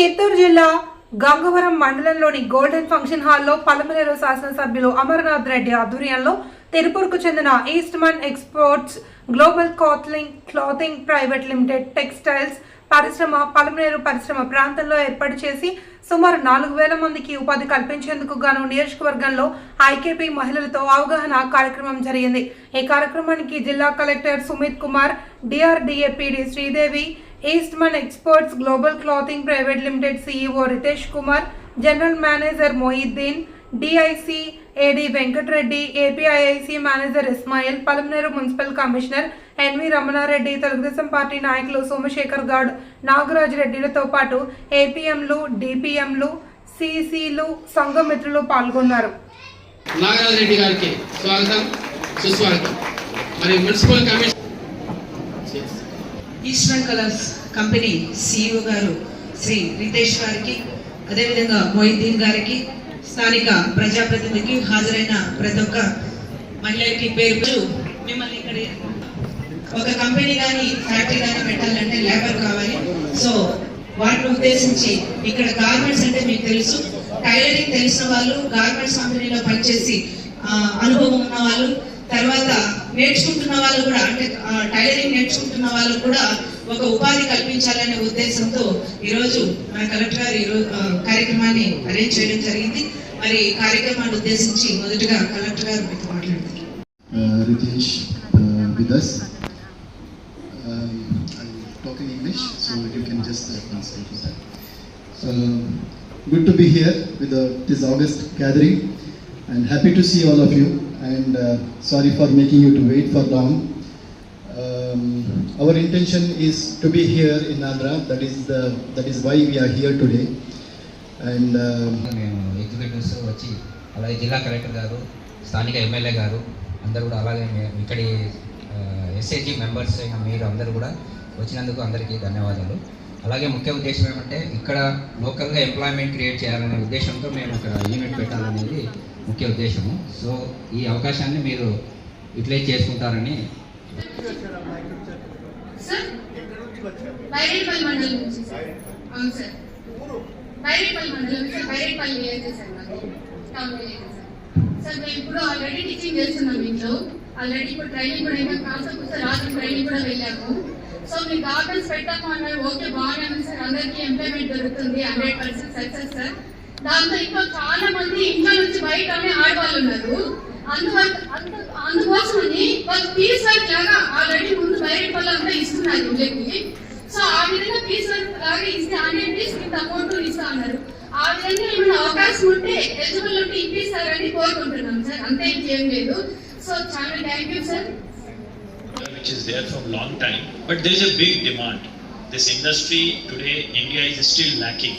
చిత్తూరు జిల్లా గంగవరం మండలంలోని golden function హాల్లో పలమనేరు శాసనసభ్యులు అమర్నాథ్ రెడ్డి ఆధ్వర్యంలో తిరుపూర్కు చెందిన Eastman Exports Global clothing Clothing Private Limited textiles పరిశ్రమ పలమనేరు పరిశ్రమ ప్రాంతంలో ఏర్పాటు చేసి సుమారు నాలుగు వేల మందికి ఉపాధి కల్పించేందుకు గాను నియోజకవర్గంలో ఐకేపీ మహిళలతో అవగాహన కార్యక్రమం జరిగింది. ఈ కార్యక్రమానికి జిల్లా collector Sumit Kumar DRDA PD Sridevi Eastman Experts Global Clothing Private Limited CEO Ritesh Kumar general manager Mohiddin DIC AD Venkatareddy APIIC manager Ismail Palamaneru municipal commissioner NV Ramanareddy Telugu Desam party నాయకులు సోమశేఖర్ గౌడ్ నాగరాజ్ రెడ్డిలతో పాటు ఏపీఎంలు డిపిఎంలు సిసిలు సంఘమిత్రులు పాల్గొన్నారు. నాగరాజ్ రెడ్డి గారికి స్వాగతం సుస్వాగతం. మరి municipal commission Eastern Colours company CEO గారు శ్రీ రితేష్ గారికి అదేవిధంగా మొయిద్దీన్ గారికి స్థానిక ప్రజాప్రతినిధికి హాజరైన ప్రతి ఒక్క మహిళకి పేరు మిమ్మల్ని ఇక్కడ ఒక కంపెనీ కానీ ఫ్యాక్టరీ కానీ పెట్టాలంటే లేబర్ కావాలి. సో వాటిని ఉద్దేశించి ఇక్కడ గార్మెంట్స్ అంటే మీకు తెలుసు. టైలరింగ్ తెలిసిన వాళ్ళు గార్మెంట్స్ కంపెనీలో పనిచేసి అనుభవం ఉన్న వాళ్ళు తర్వాత నేర్చుకుంటున్న వాళ్ళు కూడా అంటే టైలరింగ్ నేర్చుకుంటున్న వాళ్ళు కూడా ఒక ఉపాధి కల్పించాలనే ఉద్దేశంతో ఈరోజు మన కలెక్టర్ గారు ఈరోజు కార్యక్రమాన్ని అరేంజ్ చేయడం జరిగింది. మరి కార్యక్రమాన్ని ఉద్దేశించి మొదటగా కలెక్టర్ గారు మీతో మాట్లాడతారు. Uh, uh, Talking english so you can just uh, translate for that so good to be here with And uh, sorry for making you to wait for long. Um, our intention is to be here in Andhra. That is the that is why we are here today. And um, మేము executives వచ్చి అలాగే జిల్లా collector గారు స్థానిక MLA గారు అందరూ కూడా అలాగే ఇక్కడి ఎస్ఐజీ మెంబర్స్ అయిన మీరు అందరూ కూడా వచ్చినందుకు అందరికీ ధన్యవాదాలు అలాగే ముఖ్య ఉద్దేశం ఏమంటే ఇక్కడ లోకల్గా ఎంప్లాయ్మెంట్ క్రియేట్ చేయాలనే ఉద్దేశంతో మేము ఒక యూనిట్ పెట్టాలనేది ముఖ్య ఉద్దేశము. సో ఈ అవకాశాన్ని మీరు యూటిలైజ్ చేసుకుంటారని సార్ బైరేపల్లి మండలం సార్ అవును సార్ బైరేపల్లి మండలం సార్ బైరేపల్లి విలేజ్ సార్ మాది మేము ఇప్పుడు ఆల్రెడీ టీచింగ్ చేస్తున్నాం ఇంట్లో. ఆల్రెడీ ఇప్పుడు ట్రైనింగ్ కూడా అయినా కాన్సెప్ట్ సార్ రాత్రి ట్రైనింగ్ కూడా వెళ్ళాము. సో మీరు గార్డెన్స్ పెట్టాము అన్నారు. ఓకే బాగానే ఉంది సార్ అందరికీ ఎంప్లాయ్మెంట్ దొరుకుతుంది. హండ్రెడ్ పర్సెంట్ సక్సెస్ సార్ దాంతో ఇంకా చాలా మంది ఇంట్లో నుంచి బయటనే ఆడవాళ్ళు ఉన్నారు. అందువల్ల అందుకోసమని వాళ్ళు పీస్ వర్క్ లాగా ఆల్రెడీ ముందు బయట వాళ్ళు అంతా ఇస్తున్నారు ఇళ్ళకి. సో ఆ విధంగా పీస్ వర్క్ లాగా ఇస్తే హండ్రెడ్ పీస్ ఇంత అమౌంట్ ఇస్తా అన్నారు ఆ విధంగా ఏమైనా అవకాశం ఉంటే ఎలిజిబుల్ ఉంటే ఇప్పిస్తారని కోరుకుంటున్నాం సార్. అంతే ఇంకేం లేదు. సో చాలా thank you sir. Which is there from long time, but there is a big demand. This industry today, India is still lacking.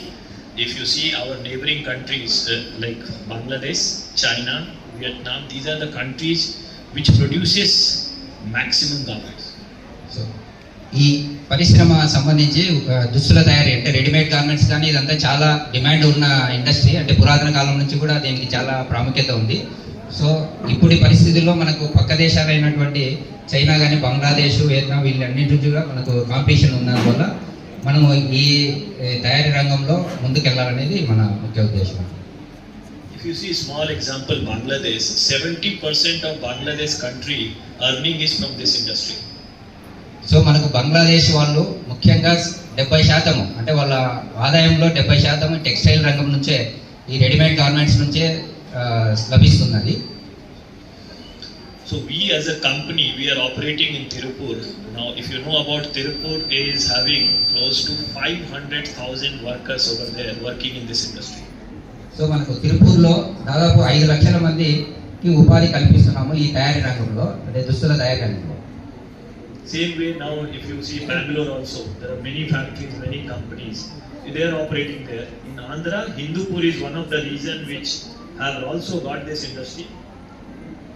If you see our neighboring countries uh, like Bangladesh, China, Vietnam, these are the countries which produces maximum garments. So ఈ పరిశ్రమ సంబంధించి ఒక దుస్తుల తయారీ అంటే readymade garments కానీ ఇదంతా చాలా డిమాండ్ ఉన్న ఇండస్ట్రీ అంటే పురాతన కాలం నుంచి కూడా దీనికి చాలా ప్రాముఖ్యత ఉంది సో ఇప్పుడు పరిస్థితుల్లో మనకు పక్క దేశాలైనటువంటి చైనా కానీ బంగ్లాదేశ్ వియత్నాం వీళ్ళన్నింటి కూడా మనకు కాంపిటీషన్ ఉన్నందువల్ల మనము ఈ తయారీ రంగంలో ముందుకెళ్ళాలనేది మన ముఖ్య ఉద్దేశం If you see small example, Bangladesh, 70% of Bangladesh country earning is from this industry. So మనకు బంగ్లాదేశ్ వాళ్ళు ముఖ్యంగా డెబ్బై శాతము అంటే వాళ్ళ ఆదాయంలో డెబ్బై శాతం టెక్స్టైల్ రంగం నుంచే ఈ రెడీమేడ్ గార్మెంట్స్ నుంచే లభిస్తున్నది So we as a company, we are operating in Tirupur. Now, if you know about Tirupur is having close to 500,000 workers over there working in this industry. So మనకు తిరుపూర్లో దాదాపు ఐదు లక్షల మందికి ఉపాధి కల్పిస్తున్నాము ఈ తయారీ రంగంలో అంటే దుస్తుల తయారీ రంగంలో Same way now, if you see Bangalore also, there are many factories, many companies. They are operating there. In Andhra, Hindupur is one of the region which have also got this industry.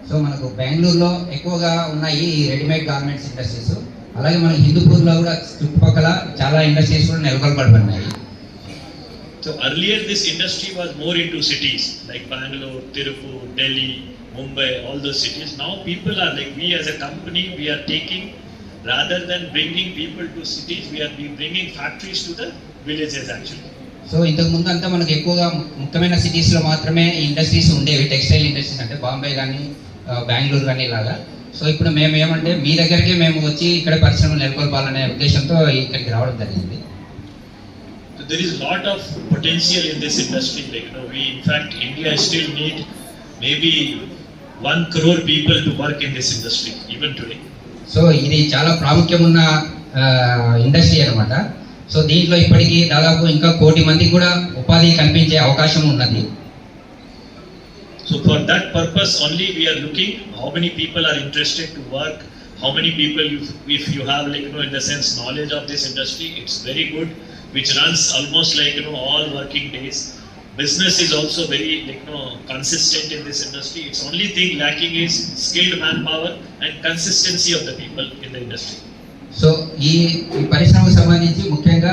So మనకు బెంగళూరులో ఎక్కువగా ఉన్నాయి ఈ readymade garments industries అలాగే మనకి హిందూపూర్లో కూడా చుట్టుపక్కల చాలా ఇండస్ట్రీస్ కూడా నెలకొల్పడుతున్నాయి so earlier this industry was more in to cities like Bengaluru Tirupur Delhi Mumbai all those cities now people are like we as a company we are taking rather than bringing people to cities we are be bringing factories to the villages actually so ఇంతకు ముందు అంతా మనకు ఎక్కువగా ముఖ్యమైన సిటీస్లో మాత్రమే industries ఉండేవి textile industries అంటే బాంబే కానీ బెంగళూరు కానీ ఇలాగా సో ఇప్పుడు మేము ఏమంటే మీ దగ్గరికి మేము వచ్చి ఇక్కడ పరిశ్రమలు నెలకొల్పాలనే ఉద్దేశంతో ఇక్కడికి రావడం జరిగింది there is lot of potential in this industry. Like, you know, we in fact India still need maybe one crore people to work in this industry even today. So ఇది చాలా ప్రాముఖ్యం ఉన్న ఇండస్ట్రీ అన్నమాట సో దీంట్లో ఇప్పటికీ దాదాపు ఇంకా కోటి మందికి కూడా ఉపాధి కల్పించే అవకాశం ఉన్నది So for that purpose only we are looking how many people are interested to work, how many people you, if you have like you know in the sense knowledge of this industry, it's very good, which runs almost like you know all working days. Business is also very like you know consistent in this industry. It's only thing lacking is skilled manpower and consistency of the people in the industry. So ఈ ఈ పరిశ్రమకు సంబంధించి ముఖ్యంగా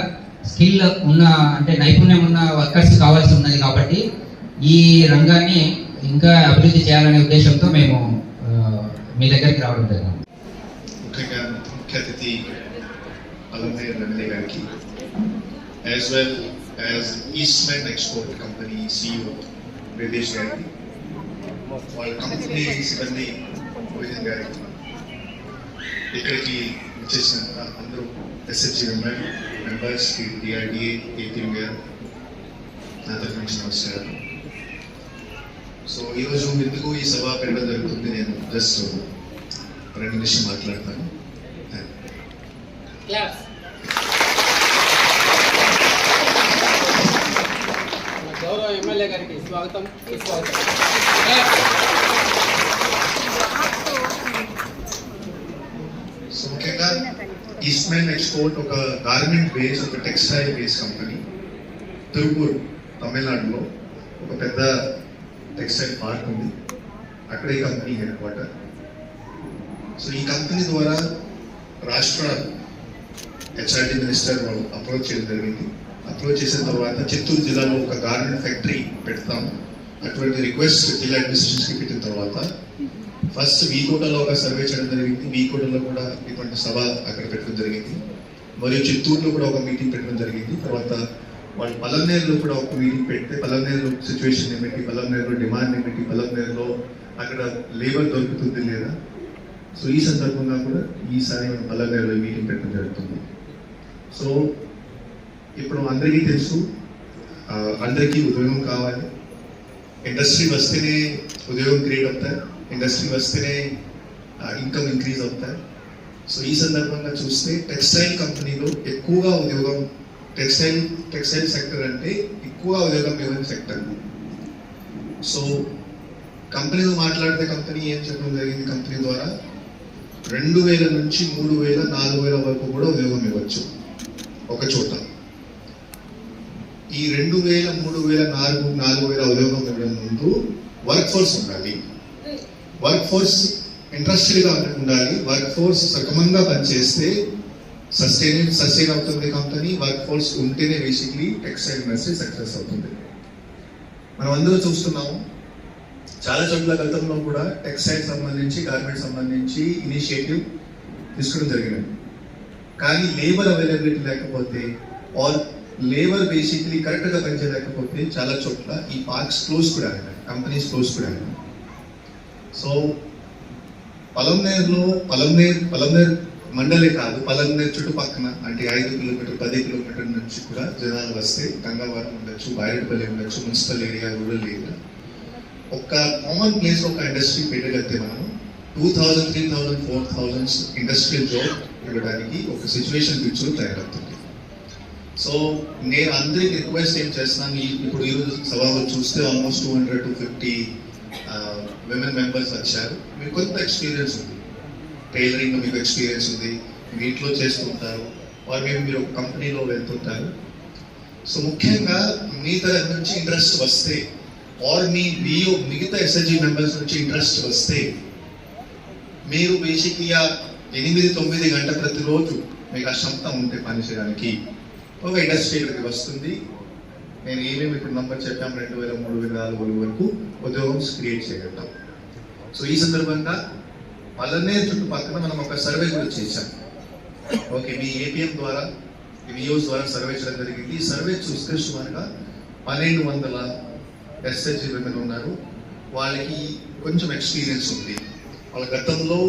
skill ఉన్న అంటే నైపుణ్యం ఉన్న workers కావాల్సి ఉన్నది కాబట్టి ఈ రంగాన్ని ఇంకా అభివృద్ధి చేయాలనే ఉద్దేశంతో మేము ఆ, మీ దగ్గరికి రావడం జరిగింది. ముఖ్యంగా ముఖ్య అతిథి అలంనే ఎమ్మెల్యే గారికి as well as Eastman export company CEO Ritesh గారికి వాళ్ళ కంపెనీ సిబ్బంది మోహిన్ గారికి ఇక్కడికి వచ్చేసిన అందరూ SHG member members DRDA APM గారు నా తరఫు నుంచి నమస్కారం సో ఈరోజు ఎందుకు ఈ సభ పెట్టడం జరుగుతుంది? నేను జస్ట్ రెండు నిమిషం మాట్లాడతాను. గౌరవ ఎమ్మెల్యే గారికి స్వాగతం. సుస్వాగతం సో ముఖ్యంగా ఈస్ట్మెన్ ఎక్స్పోర్ట్ ఒక గార్మెంట్ బేస్ ఒక టెక్స్టైల్ బేస్ కంపెనీ తిరుపూర్ తమిళనాడులో ఒక పెద్ద టెక్స్టైల్ పార్క్ ఉంది. అక్కడే కంపెనీ హెడ్ క్వార్టర్ సో ఈ కంపెనీ ద్వారా రాష్ట్ర హెచ్ఆర్డి మినిస్టర్ వాళ్ళు అప్రోచ్ చేయడం జరిగింది. అప్రోచ్ చేసిన తర్వాత చిత్తూరు జిల్లాలో ఒక గార్మెంట్ ఫ్యాక్టరీ పెడతాం. అటువంటి రిక్వెస్ట్ జిల్లా అడ్మినిస్ట్రేషన్కి పెట్టిన తర్వాత ఫస్ట్ వీకోటలో ఒక సర్వే చేయడం జరిగింది. వీకోటలో కూడా ఇటువంటి సభ అక్కడ పెట్టడం జరిగింది. మరియు చిత్తూరులో కూడా ఒక మీటింగ్ పెట్టడం జరిగింది. తర్వాత వాళ్ళు పలంనేరులో కూడా ఒక మీటింగ్ పెడితే పలంనేరు సిచ్యువేషన్ ఏమిటి? పలంనేరులో డిమాండ్ ఏమిటి? పలంనేరులో అక్కడ లేబర్ దొరుకుతుంది లేదా? సో ఈ సందర్భంగా కూడా ఈసారి మనం పల్లెనేరులో మీటింగ్ పెట్టడం జరుగుతుంది. సో ఇప్పుడు అందరికీ తెలుసు అందరికీ ఉద్యోగం కావాలి. ఇండస్ట్రీ వస్తేనే ఉద్యోగం క్రియేట్ అవుతాయి. ఇండస్ట్రీ వస్తేనే ఇన్కమ్ ఇంక్రీజ్ అవుతాయి. సో ఈ సందర్భంగా చూస్తే టెక్స్టైల్ కంపెనీలో ఎక్కువగా ఉద్యోగం టెక్స్టైల్ టెక్స్టైల్ సెక్టర్ అంటే ఎక్కువ ఉద్యోగం ఇవ్వని సెక్టర్. సో కంపెనీతో మాట్లాడితే కంపెనీ ఏం చెప్పడం జరిగింది కంపెనీ ద్వారా? రెండు వేల నుంచి మూడు వేల నాలుగు వేల వరకు కూడా ఉద్యోగం ఇవ్వచ్చు. ఒక చోట. ఈ రెండు వేల మూడు వేల నాలుగు నాలుగు వేల ఉద్యోగం ఇవ్వడం ముందు వర్క్ ఫోర్స్ ఉండాలి. వర్క్ ఫోర్స్ ఇంట్రెస్టెడ్గా ఉండాలి. వర్క్ ఫోర్స్ సక్రమంగా పనిచేస్తే సస్టైన్ సస్టైన్ అవుతుంది కంపెనీ వర్క్ ఫోర్స్ ఉంటేనే బేసిక్లీ టెక్స్టైల్ ఇండస్ట్రీ సక్సెస్ అవుతుంది. మనం అందరూ చూస్తున్నాము చాలా చోట్ల గతంలో కూడా టెక్స్టైల్ సంబంధించి గార్మెంట్ సంబంధించి ఇనిషియేటివ్ తీసుకోవడం జరిగినది కానీ లేబర్ అవైలబిలిటీ లేకపోతే ఆర్ లేబర్ బేసిక్లీ కరెక్ట్గా పనిచేయలేకపోతే చాలా చోట్ల ఈ పార్క్స్ క్లోజ్ కూడా అయినాయి కంపెనీస్ క్లోజ్ కూడా అయినాయి. సో పలంనేరులో పలంనేర్ పలంనేర్ మండలే కాదు పలంనేర్ చుట్టుపక్కన అంటే ఐదు కిలోమీటర్ పది కిలోమీటర్ నుంచి కూడా జనాలు వస్తే గంగావరం ఉండొచ్చు బారెడ్పల్లి ఉండొచ్చు మున్సిపల్ ఏరియా రూరల్ ఏరియా ఒక కామన్ ప్లేస్ ఒక ఇండస్ట్రీ పెట్టగలిగితే మనం two thousand three thousand four thousands industrial job ఇవ్వడానికి ఒక సిచ్యువేషన్ పిక్చర్ తయారవుతుంది. సో నేను అందరికి రిక్వెస్ట్ ఏం చేస్తున్నాను ఇప్పుడు ఈరోజు సభలో చూస్తే almost two hundred to fifty women members వచ్చారు. మీకు కొంత ఎక్స్పీరియన్స్ ఉంది. టైలరింగ్ మీకు ఎక్స్పీరియన్స్ ఉంది మీ ఇంట్లో చేస్తుంటారు వారు మేము మీరు ఒక కంపెనీలో వెళ్తుంటారు. సో ముఖ్యంగా మీ తరఫు నుంచి ఇంట్రెస్ట్ వస్తే ఆర్ మీ వియో మిగతా ఎస్ఎస్జి మెంబర్స్ నుంచి ఇంట్రెస్ట్ వస్తే మీరు బేసిక్గా ఎనిమిది తొమ్మిది గంట ప్రతిరోజు మీకు ఆ క్షమత ఉంటే పని చేయడానికి ఒక ఇండస్ట్రీ ఇక్కడికి వస్తుంది. నేను ఏమేమి ఇప్పుడు నంబర్ చెప్పాము రెండు వేల మూడు వేల నాలుగు వరకు ఉద్యోగం క్రియేట్ చేయగలుగుతాం. సో ఈ సందర్భంగా పల్లనే చుట్టుపక్కల మనం ఒక సర్వే కూడా చేశాం. ఓకే మీ ఏపీఎం ద్వారా వియోస్ ద్వారా సర్వే చేయడం జరిగింది. ఈ సర్వే చూస్తే సుమారుగా పన్నెండు వందల ఎస్హెచ్జి విమెన్ ఉన్నారు. వాళ్ళకి కొంచెం ఎక్స్పీరియన్స్ ఉంది. వాళ్ళ గతంలో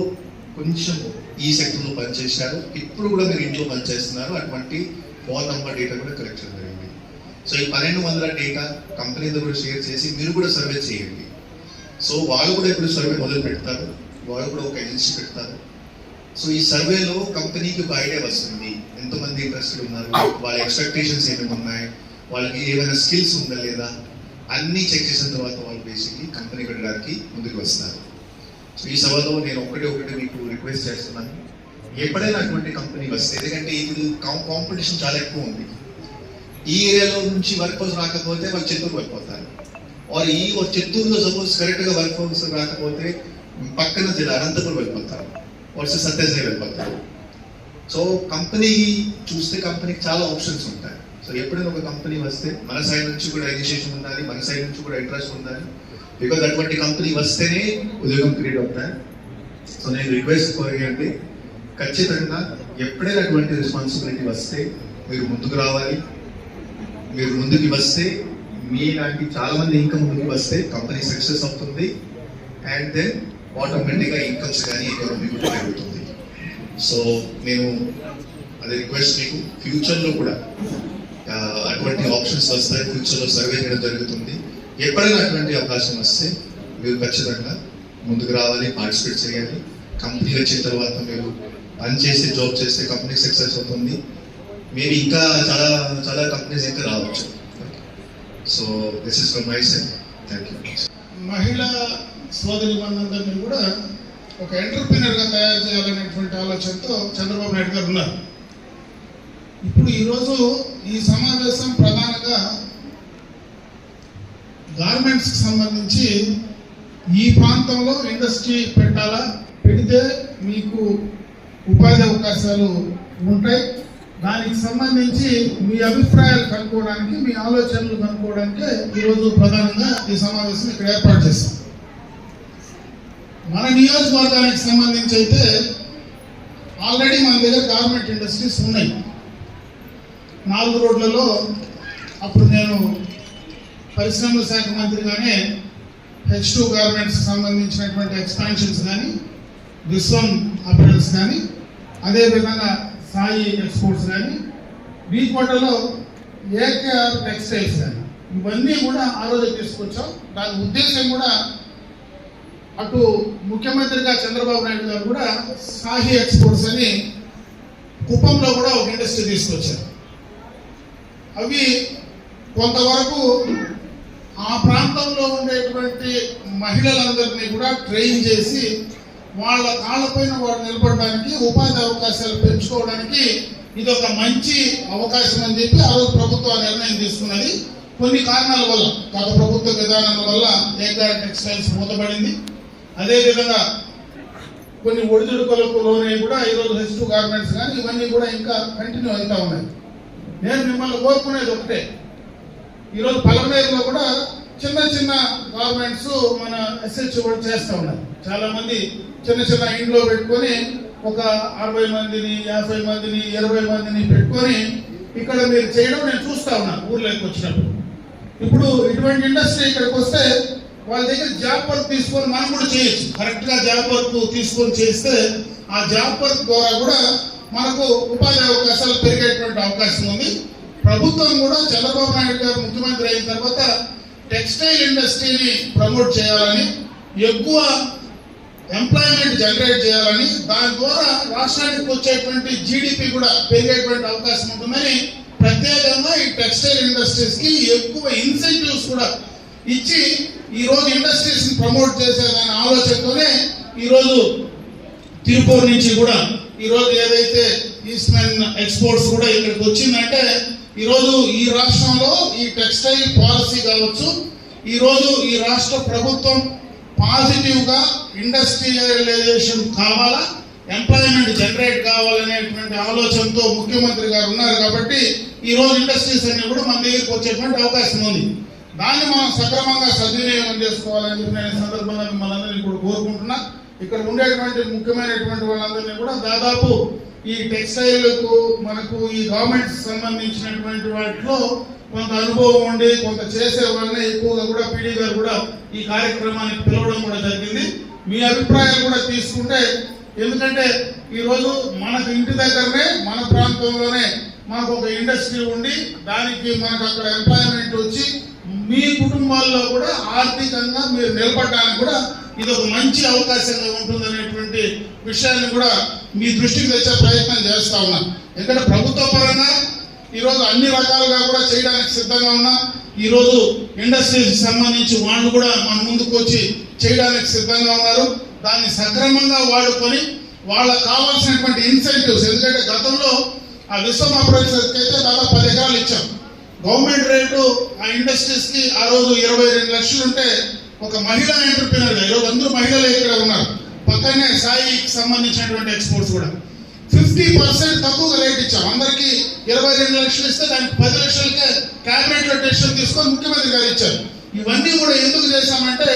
కొంచెం ఈ సెక్టర్లో పనిచేశారు. ఇప్పుడు కూడా మీరు ఇంట్లో పనిచేస్తున్నారు. అటువంటి ఫోన్ నంబర్ డేటా కూడా కలెక్ట్ చేయడం జరిగింది. సో ఈ పన్నెండు వందల డేటా కంపెనీతో కూడా షేర్ చేసి మీరు కూడా సర్వే చేయండి. సో వాళ్ళు కూడా ఇప్పుడు సర్వే మొదలు పెడతారు వాళ్ళు కూడా ఒక ఏజెన్సీ పెడతారు. సో ఈ సర్వేలో కంపెనీకి ఒక ఐడియా వస్తుంది. ఎంతమంది ఇంట్రెస్టెడ్ ఉన్నారు. వాళ్ళ ఎక్స్పెక్టేషన్స్ ఏమేమి ఉన్నాయి? వాళ్ళకి ఏమైనా స్కిల్స్ ఉందా లేదా? అన్నీ చెక్ చేసిన తర్వాత వాళ్ళు బేసిక్లీ కంపెనీ పెట్టడానికి ముందుకు వస్తారు. సో ఈ సభలో నేను ఒకటి ఒకటి మీకు రిక్వెస్ట్ చేస్తున్నాను. ఎప్పుడైనా అటువంటి కంపెనీ వస్తే ఎందుకంటే ఇప్పుడు కాంపిటీషన్ చాలా ఎక్కువ ఉంది. ఈ ఏరియాలో నుంచి వర్క్ ఫోర్స్ రాకపోతే వాళ్ళు చిత్తూరు వెళ్ళిపోతారు. ఆర్ ఈ చిత్తూరులో సపోజ్ కరెక్ట్గా వర్క్ ఫోర్స్ రాకపోతే పక్కన జిల్లా అనంతపురం వెళ్ళిపోతారు. వర్సెస్ సత్యసాయి వెళ్ళిపోతారు. సో కంపెనీ చూస్తే కంపెనీకి చాలా ఆప్షన్స్ ఉంటాయి. సో ఎప్పుడైనా ఒక కంపెనీ వస్తే మన సైడ్ నుంచి కూడా ఇనిషియేషన్ ఉండాలి మన సైడ్ నుంచి కూడా ఇంట్రెస్ట్ ఉండాలి. బికాజ్ అటువంటి కంపెనీ వస్తేనే ఉద్యోగం క్రియేట్ అవుతాయి. సో నేను రిక్వెస్ట్ కోరికంటే ఖచ్చితంగా ఎప్పుడైనా అటువంటి రెస్పాన్సిబిలిటీ వస్తే మీరు ముందుకు రావాలి. మీరు ముందుకు వస్తే మీ లాంటి చాలామంది ఇంకా ముందుకు వస్తే కంపెనీ సక్సెస్ అవుతుంది. అండ్ దెన్ ఆటోమేటిక్గా ఇన్కమ్స్ కానీ ఎకానమీ కూడా పెరుగుతుంది సో నేను అదే రిక్వెస్ట్ మీకు ఫ్యూచర్లో కూడా అటువంటి ఆప్షన్స్ వస్తాయి ఫ్యూచర్లో సర్వే చేయడం జరుగుతుంది. ఎప్పుడైనా అటువంటి అవకాశం వస్తే మీరు ఖచ్చితంగా ముందుకు రావాలి పార్టిసిపేట్ చేయాలి. కంపెనీ వచ్చిన తర్వాత మీరు పని చేసి జాబ్ చేస్తే కంపెనీ సక్సెస్ అవుతుంది. మేబీ ఇంకా చాలా చాలా కంపెనీస్ ఇంకా రావచ్చు. So this is from my side thank you మహిళా సోదరి మనందరినీ కూడా ఒక ఎంటర్ప్రీనర్గా తయారు చేయాలనేటువంటి ఆలోచనతో చంద్రబాబు నాయుడు గారు ఉన్నారు. ఇప్పుడు ఈరోజు ఈ సమావేశం ప్రధానంగా గార్మెంట్స్కి సంబంధించి ఈ ప్రాంతంలో ఇండస్ట్రీ పెట్టాలా? పెడితే మీకు ఉపాధి అవకాశాలు ఉంటాయి. దానికి సంబంధించి మీ అభిప్రాయాలు కనుక్కోవడానికి మీ ఆలోచనలు కనుక్కోవడానికి ఈరోజు ప్రధానంగా ఈ సమావేశం ఇక్కడ ఏర్పాటు చేస్తాం మన నియోజకవర్గానికి సంబంధించి అయితే ఆల్రెడీ మన దగ్గర గార్మెంట్ ఇండస్ట్రీస్ ఉన్నాయి. నాలుగు రోడ్లలో అప్పుడు నేను పరిశ్రమల శాఖ మంత్రిగానే హెచ్ టూ గార్మెంట్స్ సంబంధించినటువంటి ఎక్స్పాన్షన్స్ కానీ విశ్వం అపరల్స్ కానీ అదేవిధంగా సాయి ఎక్స్పోర్ట్స్ కానీ బీకోటలో ఏకేఆర్ టెక్స్టైల్స్ కానీ ఇవన్నీ కూడా ఆ రోజు తీసుకొచ్చాం. దాని ఉద్దేశం కూడా అటు ముఖ్యమంత్రిగా చంద్రబాబు నాయుడు గారు కూడా సాహి ఎక్స్పోర్ట్స్ అని కుప్పంలో కూడా ఒక ఇండస్ట్రీ తీసుకొచ్చారు. అవి కొంతవరకు ఆ ప్రాంతంలో ఉండేటువంటి మహిళలందరినీ కూడా ట్రైన్ చేసి వాళ్ళ కాళ్ళపైన వాడు నిలబడడానికి ఉపాధి అవకాశాలు పెంచుకోవడానికి ఇది ఒక మంచి అవకాశం అని చెప్పి ఆ రోజు ప్రభుత్వం ఆ నిర్ణయం తీసుకున్నది. కొన్ని కారణాల వల్ల గత ప్రభుత్వ విధానాల వల్ల ఏకా టెక్స్టైల్స్ మూతపడింది. అదేవిధంగా కొన్ని ఒడిదుడుకులకు లోనే కూడా ఈరోజు హెచ్ టూ గార్మెంట్స్ కానీ ఇవన్నీ కూడా ఇంకా కంటిన్యూ అవుతా ఉన్నాయి. నేను మిమ్మల్ని కోరుకునేది ఒకటే. ఈరోజు పలమనేరులో కూడా చిన్న చిన్న గవర్నమెంట్స్ మన ఎస్హెచ్ కూడా చేస్తూ ఉన్నారు. చాలామంది చిన్న చిన్న ఇంట్లో పెట్టుకొని ఒక అరవై మందిని యాభై మందిని ఇరవై మందిని పెట్టుకొని ఇక్కడ మీరు చేయడం నేను చూస్తా ఉన్నాను ఊర్లోకి వచ్చినప్పుడు. ఇప్పుడు ఇటువంటి ఇండస్ట్రీ ఇక్కడికి వస్తే వాళ్ళ దగ్గర జాబ్ వర్క్ తీసుకొని మనం కూడా చేయొచ్చు. కరెక్ట్గా జాబ్ వర్క్ తీసుకొని చేస్తే ఆ జాబ్ వర్క్ ద్వారా కూడా మనకు ఉపాధి అవకాశాలు పెరిగేటువంటి అవకాశం ఉంది. ప్రభుత్వం కూడా చంద్రబాబు నాయుడు గారు ముఖ్యమంత్రి అయిన తర్వాత టెక్స్టైల్ ఇండస్ట్రీని ప్రమోట్ చేయాలని ఎక్కువ ఎంప్లాయ్మెంట్ జనరేట్ చేయాలని దాని ద్వారా రాష్ట్రానికి వచ్చేటువంటి జీడిపి కూడా పెరిగేటువంటి అవకాశం ఉంటుందని ప్రత్యేకంగా ఈ టెక్స్టైల్ ఇండస్ట్రీస్కి ఎక్కువ ఇన్సెంటివ్స్ కూడా ఇచ్చి ఈ రోజు ఇండస్ట్రీస్ ప్రమోట్ చేసేదనే ఆలోచనతోనే ఈరోజు తిరుపూర్ నుంచి కూడా ఈ రోజు ఏదైతే ఈస్ట్మెన్ ఎక్స్పోర్ట్స్ కూడా ఇక్కడికి వచ్చిందంటే ఈరోజు ఈ రాష్ట్రంలో ఈ టెక్స్టైల్ పాలసీ కావచ్చు ఈరోజు ఈ రాష్ట్ర ప్రభుత్వం పాజిటివ్గా ఇండస్ట్రియలైజేషన్ కావాలా ఎంప్లాయ్మెంట్ జనరేట్ కావాలనేటువంటి ఆలోచనతో ముఖ్యమంత్రి గారు ఉన్నారు కాబట్టి ఈ రోజు ఇండస్ట్రీస్ అన్ని కూడా మన దగ్గరికి వచ్చేటువంటి అవకాశం ఉంది. దాన్ని మనం సక్రమంగా సద్వినియోగం చేసుకోవాలని చెప్పి నేను సందర్భంగా మిమ్మల్ని ఇప్పుడు కూడా కోరుకుంటున్నా. ఇక్కడ ఉండేటువంటి ముఖ్యమైనటువంటి వాళ్ళందరినీ కూడా దాదాపు ఈ టెక్స్టైల్కు మనకు ఈ గవర్నమెంట్ సంబంధించినటువంటి వాటిలో కొంత అనుభవం ఉండి కొంత చేసే వాళ్ళని ఎక్కువగా కూడా పీడీ గారు కూడా ఈ కార్యక్రమానికి పిలవడం కూడా జరిగింది. మీ అభిప్రాయాలు కూడా తీసుకుంటే ఎందుకంటే ఈరోజు మనకు ఇంటి దగ్గరనే మన ప్రాంతంలోనే మాకు ఒక ఇండస్ట్రీ ఉండి దానికి మనకు అక్కడ ఎంప్లాయ్మెంట్ వచ్చి మీ కుటుంబాల్లో కూడా ఆర్థికంగా మీరు నిలబడడానికి కూడా ఇది ఒక మంచి అవకాశంగా ఉంటుందనేటువంటి విషయాన్ని కూడా మీ దృష్టికి తెచ్చే ప్రయత్నం చేస్తా ఉన్నాం. ఎందుకంటే ప్రభుత్వ పరంగా ఈరోజు అన్ని రకాలుగా కూడా చేయడానికి సిద్ధంగా ఉన్నాం. ఈరోజు ఇండస్ట్రీకి సంబంధించి వాళ్ళు కూడా మన ముందుకు వచ్చి చేయడానికి సిద్ధంగా ఉన్నారు. దాన్ని సక్రమంగా వాడుకొని వాళ్ళకు కావాల్సినటువంటి ఇన్సెంటివ్స్ ఎందుకంటే గతంలో ఆ విశ్వం అప్రైజర్కి అయితే దాదాపు పది ఎకరాలు ఇచ్చాం. గవర్నమెంట్ రేటు ఆ ఇండస్ట్రీస్కి ఆ రోజు ఇరవై రెండు లక్షలు ఉంటే ఒక మహిళా ఎంటర్ప్రినర్ ఈరోజు అందరూ మహిళలు ఇక్కడ ఉన్నారు. పక్కనే సాయికి సంబంధించినటువంటి ఎక్స్పోర్ట్స్ కూడా. ఫిఫ్టీ పర్సెంట్ తక్కువ రేట్ ఇచ్చాం. అందరికి ఇరవై రెండు లక్షలు ఇస్తే దానికి పది లక్షలకే క్యాబినెట్లో డెసిషన్ తీసుకొని ముఖ్యమంత్రి గారు ఇచ్చారు. ఇవన్నీ కూడా ఎందుకు చేశామంటే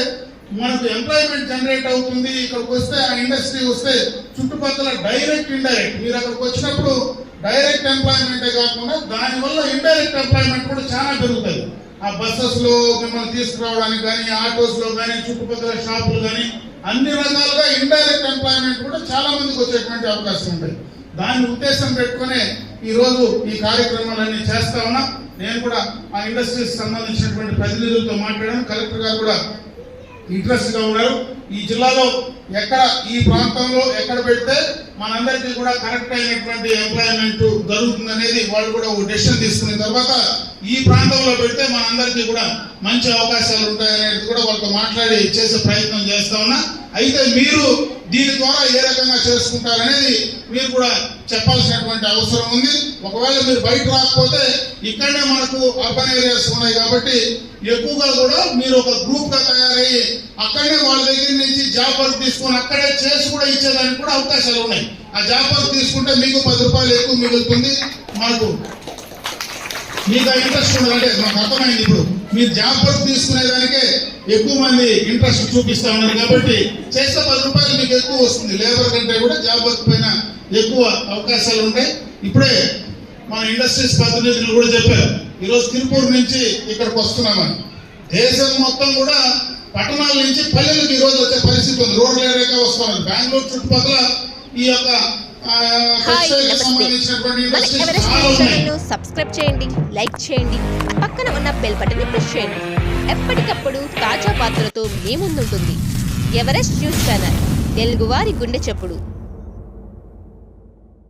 మనకు ఎంప్లాయ్మెంట్ జనరేట్ అవుతుంది ఇక్కడికి వస్తే ఆ ఇండస్ట్రీ వస్తే చుట్టుపక్కల డైరెక్ట్ ఇండైరెక్ట్ మీరు అక్కడికి వచ్చినప్పుడు డైరెక్ట్ ఎంప్లాయ్మెంటే కాకుండా దానివల్ల ఇండైరెక్ట్ ఎంప్లాయ్మెంట్ కూడా చాలా పెరుగుతుంది. ఆ బస్సెస్లో మిమ్మల్ని తీసుకురావడానికి కానీ ఆటోస్లో కానీ చుట్టుపక్కల షాపులు కానీ అన్ని రకాలుగా ఇండైరెక్ట్ ఎంప్లాయ్మెంట్ కూడా చాలా మందికి వచ్చేటువంటి అవకాశం ఉంటాయి దాని ఉద్దేశం పెట్టుకునే ఈరోజు ఈ కార్యక్రమాలన్నీ చేస్తా ఉన్నా. నేను కూడా ఆ ఇండస్ట్రీకి సంబంధించినటువంటి ప్రతినిధులతో మాట్లాడాను. కలెక్టర్ గారు కూడా ఇంట్రెస్ట్గా ఉన్నారు ఈ జిల్లాలో ఎక్కడ ఈ ప్రాంతంలో ఎక్కడ పెడితే మనందరికీ కూడా కరెక్ట్ అయినటువంటి ఎంప్లాయ్మెంట్ జరుగుతుంది అనేది వాళ్ళు కూడా ఒక డెసిషన్ తీసుకున్న తర్వాత ఈ ప్రాంతంలో పెడితే మనందరికీ కూడా మంచి అవకాశాలు ఉంటాయనేది కూడా వాళ్ళతో మాట్లాడి చేసే ప్రయత్నం చేస్తా ఉన్నా. అయితే మీరు దీని ద్వారా ఏ రకంగా చేసుకుంటారనేది మీరు కూడా చెప్పాల్సినటువంటి అవసరం ఉంది. ఒకవేళ మీరు బయట రాకపోతే ఇక్కడనే మనకు అర్బన్ ఏరియాస్ ఉన్నాయి కాబట్టి ఎక్కువగా కూడా మీరు ఒక గ్రూప్గా తయారయ్యి అక్కడనే వాళ్ళ దగ్గర నుంచి జాబ్ వర్క్ తీసుకొని అక్కడే చేసి కూడా ఇచ్చేదానికి కూడా అవకాశాలు ఉన్నాయి. ఆ జాబ్ వర్క్ తీసుకుంటే మీకు పది రూపాయలు ఎక్కువ మిగులుతుంది. మాకు మీకు ఆ ఇంట్రెస్ట్ ఉండదు. అంటే మాకు అర్థమైంది ఇప్పుడు. మీరు జాబ్ వర్క్ తీసుకునే దానికే ఎక్కువ మంది ఇంట్రెస్ట్ చూపిస్తా ఉన్నారు కాబట్టి చేస్తే పది రూపాయలు మీకు ఎక్కువ వస్తుంది. లేబర్ కంటే కూడా జాబ్ వర్క్ పైన ఎక్కువ అవకాశాలు ఉంటాయి. ఇప్పుడే మన ఇండస్ట్రీస్ ప్రతినిధులు కూడా చెప్పారు. ఈరోజు తిరుపూర్ నుంచి ఇక్కడికి వస్తున్నామని. దేశం మొత్తం కూడా పట్టణాల నుంచి పల్లెలకు ఈ రోజు వచ్చే పరిస్థితి ఉంది. రోడ్ల ఏరియాగా వస్తున్నారు బెంగళూరు చుట్టుపక్కల ఈ యొక్క సబ్స్క్రైబ్ చేయండి లైక్ చేయండి పక్కన ఉన్న బెల్ బటన్ ప్రెస్ చేయండి. ఎప్పటికప్పుడు తాజా వార్తలతో మీ ముందుంటుంది. ఎవరెస్ట్ న్యూస్ ఛానల్ తెలుగువారి గుండె చప్పుడు.